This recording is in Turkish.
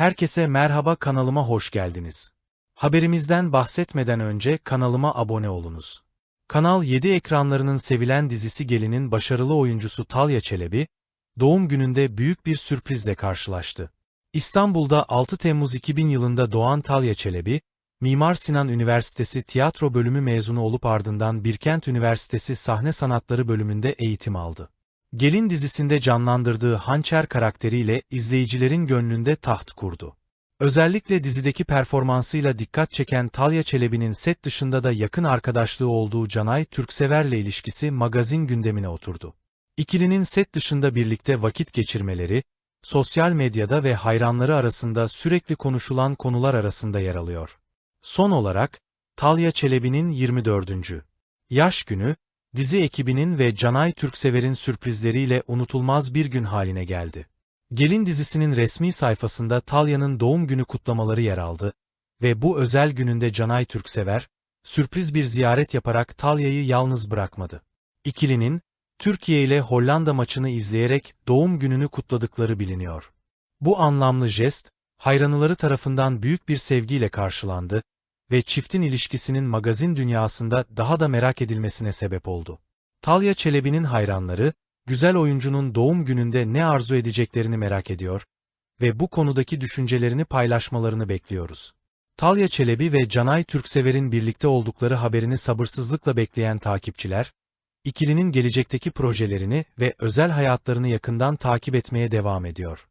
Herkese merhaba kanalıma hoş geldiniz. Haberimizden bahsetmeden önce kanalıma abone olunuz. Kanal 7 ekranlarının sevilen dizisi Gelin'in başarılı oyuncusu Talya Çelebi, doğum gününde büyük bir sürprizle karşılaştı. İstanbul'da 6 Temmuz 2000 yılında doğan Talya Çelebi, Mimar Sinan Üniversitesi tiyatro bölümü mezunu olup ardından Birkent Üniversitesi sahne sanatları bölümünde eğitim aldı. Gelin dizisinde canlandırdığı Hançer karakteriyle izleyicilerin gönlünde taht kurdu. Özellikle dizideki performansıyla dikkat çeken Talya Çelebi'nin set dışında da yakın arkadaşlığı olduğu Canay Türksever'le ilişkisi magazin gündemine oturdu. İkilinin set dışında birlikte vakit geçirmeleri, sosyal medyada ve hayranları arasında sürekli konuşulan konular arasında yer alıyor. Son olarak, Talya Çelebi'nin 24. yaş günü, dizi ekibinin ve Canay Türksever'in sürprizleriyle unutulmaz bir gün haline geldi. Gelin dizisinin resmi sayfasında Talya'nın doğum günü kutlamaları yer aldı ve bu özel gününde Canay Türksever, sürpriz bir ziyaret yaparak Talya'yı yalnız bırakmadı. İkilinin, Türkiye ile Hollanda maçını izleyerek doğum gününü kutladıkları biliniyor. Bu anlamlı jest, hayranıları tarafından büyük bir sevgiyle karşılandı ve çiftin ilişkisinin magazin dünyasında daha da merak edilmesine sebep oldu. Talya Çelebi'nin hayranları, güzel oyuncunun doğum gününde ne arzu edeceklerini merak ediyor ve bu konudaki düşüncelerini paylaşmalarını bekliyoruz. Talya Çelebi ve Canay Türksever'in birlikte oldukları haberini sabırsızlıkla bekleyen takipçiler, ikilinin gelecekteki projelerini ve özel hayatlarını yakından takip etmeye devam ediyor.